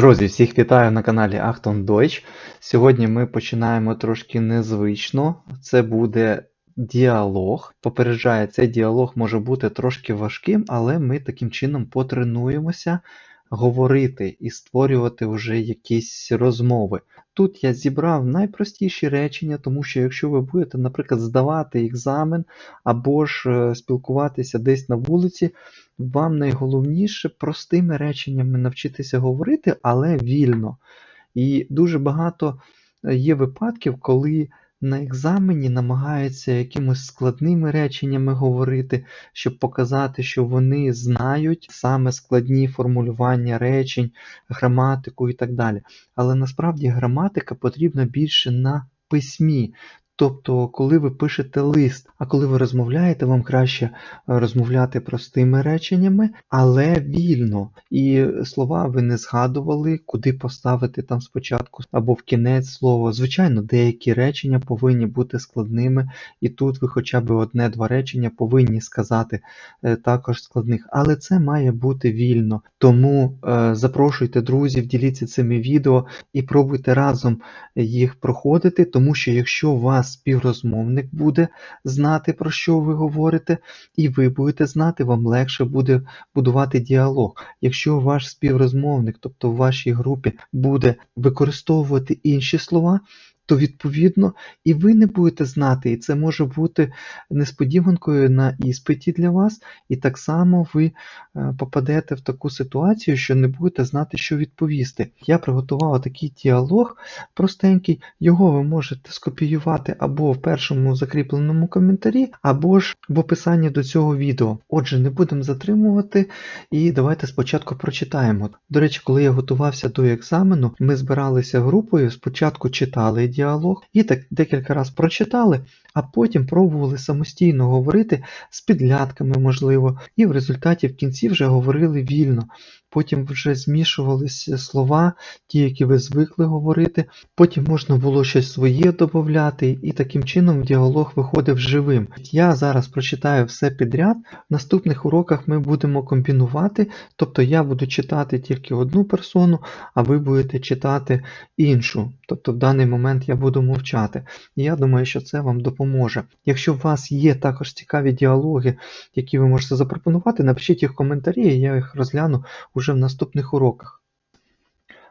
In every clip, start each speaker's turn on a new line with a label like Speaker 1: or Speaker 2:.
Speaker 1: Друзі, всіх вітаю на каналі Achtung Deutsch. Сьогодні ми починаємо трошки незвично. Це буде діалог. Попереджаю, цей діалог може бути трошки важким, але ми таким чином потренуємося говорити і створювати вже якісь розмови. Тут я зібрав найпростіші речення, тому що якщо ви будете, наприклад, здавати екзамен або ж е, спілкуватися десь на вулиці, вам найголовніше простими реченнями навчитися говорити, але вільно. І дуже багато е, є випадків, коли на екзамені намагаються якимось складними реченнями говорити, щоб показати, що вони знають саме складні формулювання речень, граматику і так далі. Але насправді граматика потрібна більше на письмі. Тобто, коли ви пишете лист, а коли ви розмовляєте, вам краще е, розмовляти простими реченнями, але вільно. І слова ви не згадували, куди поставити там спочатку або в кінець слово. Звичайно, деякі речення повинні бути складними, і тут ви хоча б одне-два речення повинні сказати е, також складних, але це має бути вільно. Тому е, запрошуйте друзів, діліться цими відео і пробуйте разом їх проходити, тому що якщо у вас співрозмовник буде знати, про що ви говорите, і ви будете знати, вам легше буде будувати діалог. Якщо ваш співрозмовник, тобто в вашій групі, буде використовувати інші слова, то відповідно і ви не будете знати, і це може бути несподіванкою на іспиті для вас, і так само ви е, попадете в таку ситуацію, що не будете знати, що відповісти. Я приготував такий діалог простенький, його ви можете скопіювати або в першому закріпленому коментарі, або ж в описанні до цього відео. Отже, не будемо затримувати, і давайте спочатку прочитаємо. До речі, коли я готувався до екзамену, ми збиралися групою, спочатку читали діалог і так декілька разів прочитали, а потім пробували самостійно говорити з підглядками, можливо, і в результаті в кінці вже говорили вільно. Потім вже змішувалися слова, ті, які ви звикли говорити, потім можна було щось своє додати, і таким чином діалог виходив живим. Я зараз прочитаю все підряд. В наступних уроках ми будемо комбінувати, тобто я буду читати тільки одну персону, а ви будете читати іншу. Тобто в даний момент я буду мовчати. І я думаю, що це вам допоможе. Якщо у вас є також цікаві діалоги, які ви можете запропонувати, напишіть їх в коментарі, і я їх розгляну уже в наступних уроках.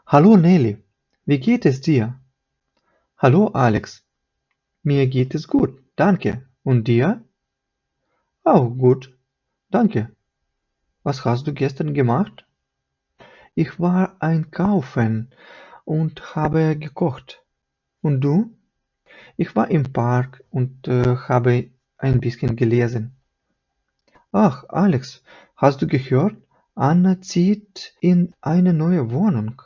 Speaker 1: Hallo Nelly, wie geht es dir? Hallo Alex, mir geht es gut, danke. Und dir? Auch gut, danke. Was hast du gestern gemacht? Ich war einkaufen und habe gekocht. Und du? Ich war im Park und äh, habe ein bisschen gelesen. Ach, Alex, hast du gehört? Anna zieht in eine neue Wohnung.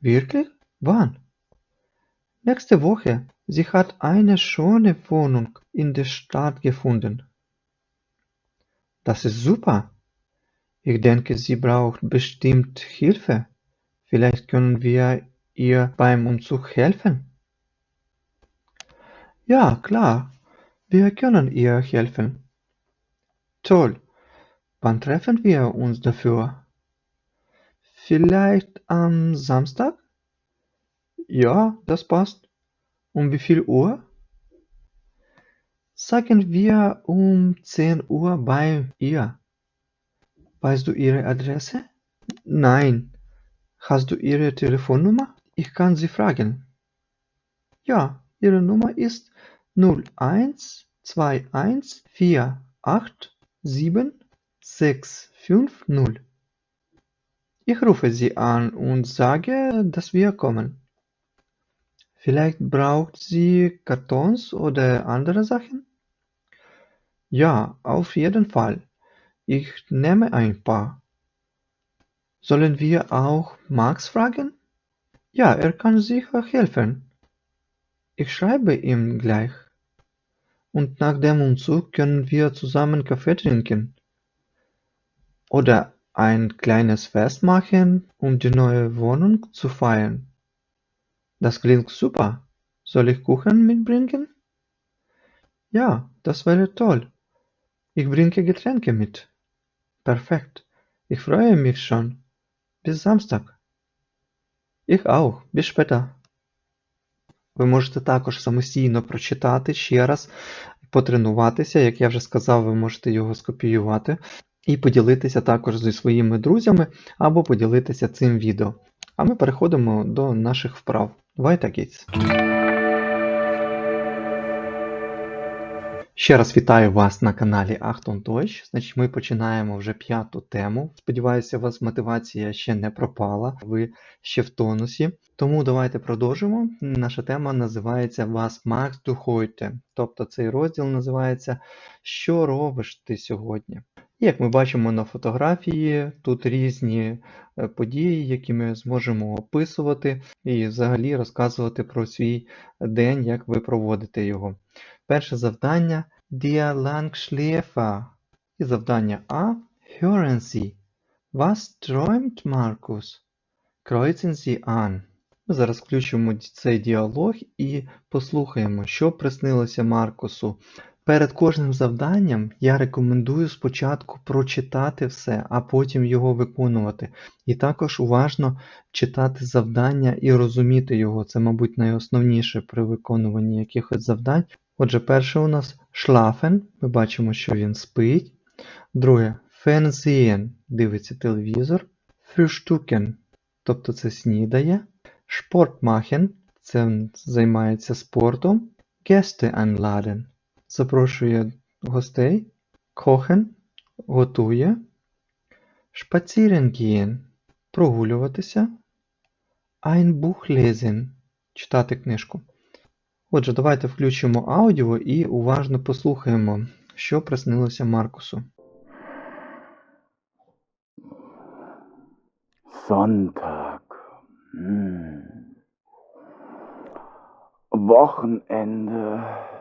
Speaker 1: Wirklich? Wann? Nächste Woche. Sie hat eine schöne Wohnung in der Stadt gefunden. Das ist super. Ich denke, sie braucht bestimmt Hilfe. Vielleicht können wir ihr beim Umzug helfen. Ja, klar. Wir können ihr helfen. Toll. Wann treffen wir uns dafür? Vielleicht am Samstag? Ja, das passt. Um wie viel Uhr? Sagen wir um 10 Uhr bei ihr. Weißt du ihre Adresse? Nein. Hast du ihre Telefonnummer? Ich kann sie fragen. Ja, ihre Nummer ist 01214875650. Ich rufe sie an und sage, dass wir kommen. Vielleicht braucht sie Kartons oder andere Sachen? Ja, auf jeden Fall. Ich nehme ein paar. Sollen wir auch Max fragen? Ja, er kann sicher helfen. Ich schreibe ihm gleich. Und nach dem Umzug können wir zusammen Kaffee trinken. Oder ein kleines Fest machen, um die neue Wohnung zu feiern. Das klingt super. Soll ich Kuchen mitbringen? Ja, das wäre toll. Ich bringe Getränke mit. Perfekt. Ich freue mich schon. Bis Samstag. Ich auch. Bis später. Ви можете також самостійно прочитати ще раз, потренуватися. Як я вже сказав, ви можете його скопіювати І поділитися також зі своїми друзями або поділитися цим відео. А ми переходимо до наших вправ. Weiter geht's. Ще раз вітаю вас на каналі Achtung Deutsch. Значить, ми починаємо вже п'яту тему. Сподіваюся, у вас мотивація ще не пропала, ви ще в тонусі. Тому давайте продовжимо. Наша тема називається Was machst du? Тобто цей розділ називається Що робиш ти сьогодні? Як ми бачимо на фотографії, тут різні е, події, які ми зможемо описувати і взагалі розказувати про свій день, як ви проводите його. Перше завдання Der Langschläfer. І завдання А. Hören Sie. Was träumt Markus? Kreuzen Sie an. Ми зараз включимо цей діалог і послухаємо, що приснилося Маркусу. Перед кожним завданням я рекомендую спочатку прочитати все, а потім його виконувати. І також уважно читати завдання і розуміти його. Це, мабуть, найосновніше при виконуванні якихось завдань. Отже, перше у нас schlafen, ми бачимо, що він спить. Друге Fernsehen, дивиться телевізор. Frühstücken, тобто це снідає. Machen, це займається спортом. Einladen, запрошує гостей. Kochen, готує. Spazieren прогулюватися. Ein Buch читати книжку. Отже, давайте включимо аудіо і уважно послухаємо, що приснилося Маркусу.
Speaker 2: Sonntag. Hm. Wochenende.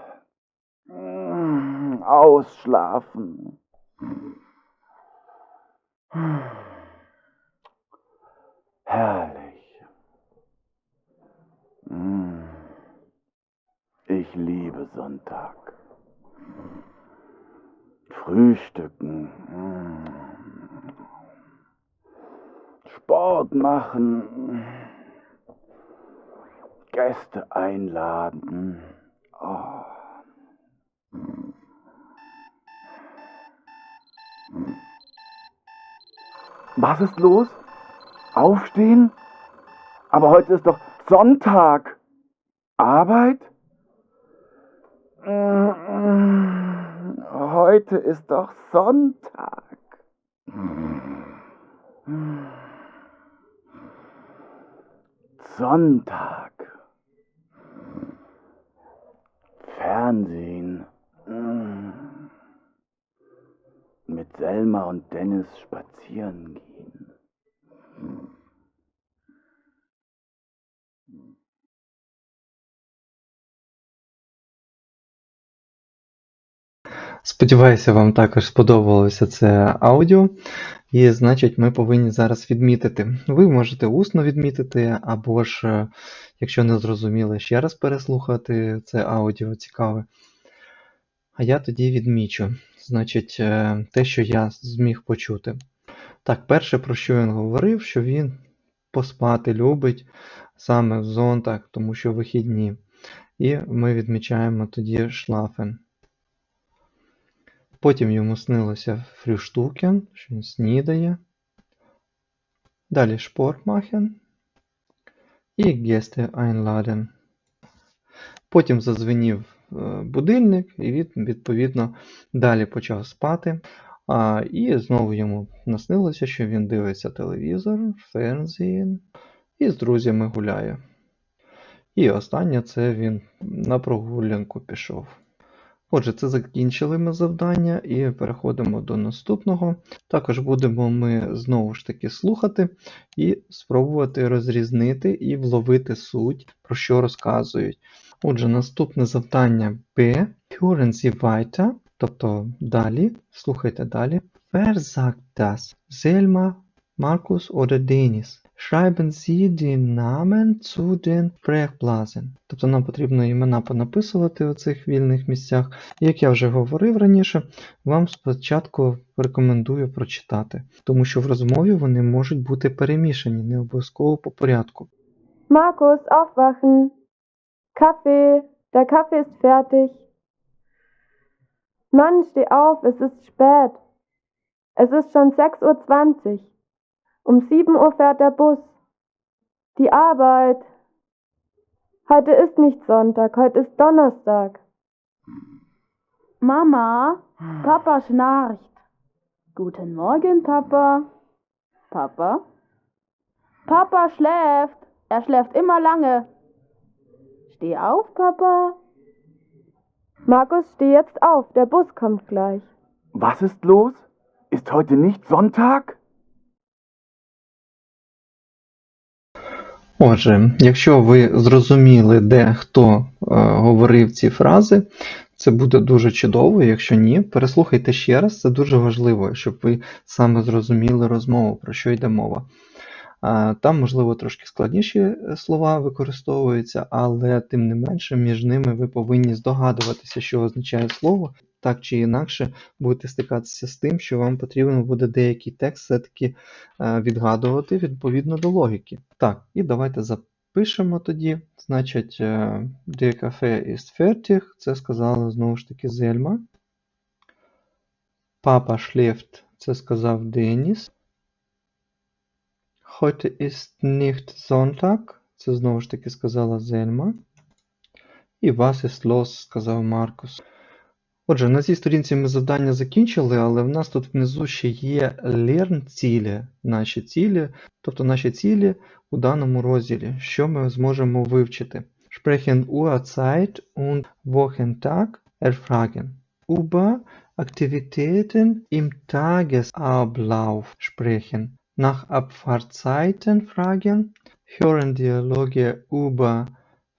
Speaker 2: Hm. Ausschlafen. Herrlich. Hm. Ich liebe Sonntag. Frühstücken. Hm. Sport machen, Gäste einladen. Was ist los? Aufstehen? Aber heute ist doch Sonntag. Arbeit? Heute ist doch Sonntag. Sonntag. Fernsehen. Selma und Dennis spazieren gehen.
Speaker 1: Сподіваюся, вам також сподобалося це аудіо. І, значить, ми повинні зараз відмітити. Ви можете усно відмітити, або ж, е, якщо не зрозуміли, ще раз переслухати це аудіо цікаве. А я тоді відмічу, значить, е, те, що я зміг почути. Так, перше, про що він говорив, що він поспати любить саме в зонтах, тому що вихідні. І ми відмічаємо тоді шлафен. Потім йому снилося фрюштукен, що він снідає. Далі шпортмахен і гести einladen. Потім зазвенів будильник, і він, відповідно, далі почав спати. А, І знову йому наснилося, що він дивиться телевізор, фернзін і з друзями гуляє. І останнє це він на прогулянку пішов. Отже, це закінчили ми завдання і переходимо до наступного. Також будемо ми знову ж таки слухати і спробувати розрізнити і вловити суть, про що розказують. Отже, наступне завдання B. Hören weiter, тобто далі, слухайте далі. Wer sagt das? Selma, Markus oder Denis? Schreiben Sie die Namen zu den Sprechblasen. Тобто нам потрібно імена понаписувати у цих вільних місцях. Як я вже говорив раніше, вам спочатку рекомендую прочитати, тому що в розмові вони можуть бути перемішані, не обов'язково по порядку.
Speaker 3: Markus, aufwachen. Kaffee, der Kaffee ist fertig. Mann, steh auf, es ist spät. Es ist schon 6.20 Uhr. Um 7 Uhr fährt der Bus. Die Arbeit. Heute ist nicht Sonntag, heute ist Donnerstag.
Speaker 4: Mama, Papa schnarcht. Guten Morgen, Papa. Papa? Papa schläft. Er schläft immer lange. Steh auf, Papa.
Speaker 3: Markus, steh jetzt auf, der Bus kommt gleich.
Speaker 2: Was ist los? Ist heute nicht Sonntag?
Speaker 1: Отже, якщо ви зрозуміли, де хто е, говорив ці фрази, це буде дуже чудово. Якщо ні, переслухайте ще раз, це дуже важливо, щоб ви саме зрозуміли розмову, про що йде мова. Там, можливо, трошки складніші е, слова використовуються, але тим не менше між ними ви повинні здогадуватися, що означає слово. Так чи інакше будете стикатися з тим, що вам потрібно буде деякий текст все-таки е, відгадувати відповідно до логіки. Так, і давайте запишемо тоді. Значить, Der Kaffee ist fertig. Це сказала знову ж таки Зельма. Папа schläft. Це сказав Деніс. Heute ist nicht Sonntag. Це знову ж таки сказала Зельма. І was ist los, сказав Маркус. Отже, на цій сторінці ми завдання закінчили, але в нас тут внизу ще є Lernziele, наші цілі, тобто наші цілі у даному розділі, що ми зможемо вивчити. Sprechen Uhrzeit und Wochentag erfragen. Über Aktivitäten im Tagesablauf sprechen. Nach Abfahrtzeiten fragen. Hören Dialoge über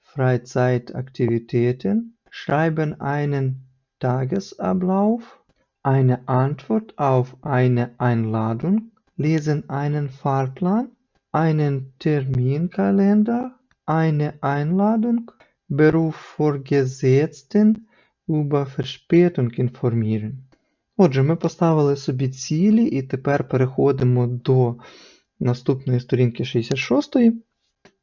Speaker 1: Freizeitaktivitäten. Schreiben einen Tagesablauf, eine Antwort auf eine Einladung, lesen einen Fahrplan, einen Terminkalender, eine Einladung, Berufsvorgesetzten über Verspätung informieren. Отже, ми поставили собі цілі і тепер переходимо до наступної сторінки 66.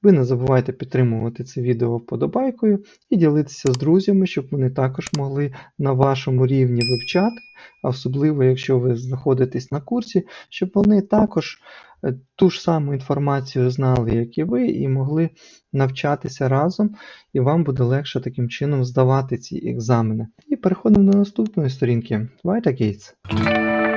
Speaker 1: Ви не забувайте підтримувати це відео вподобайкою і ділитися з друзями, щоб вони також могли на вашому рівні вивчати, особливо, якщо ви знаходитесь на курсі, щоб вони також е, ту ж саму інформацію знали, як і ви, і могли навчатися разом, і вам буде легше таким чином здавати ці екзамени. І переходимо до наступної сторінки. Weiter geht's.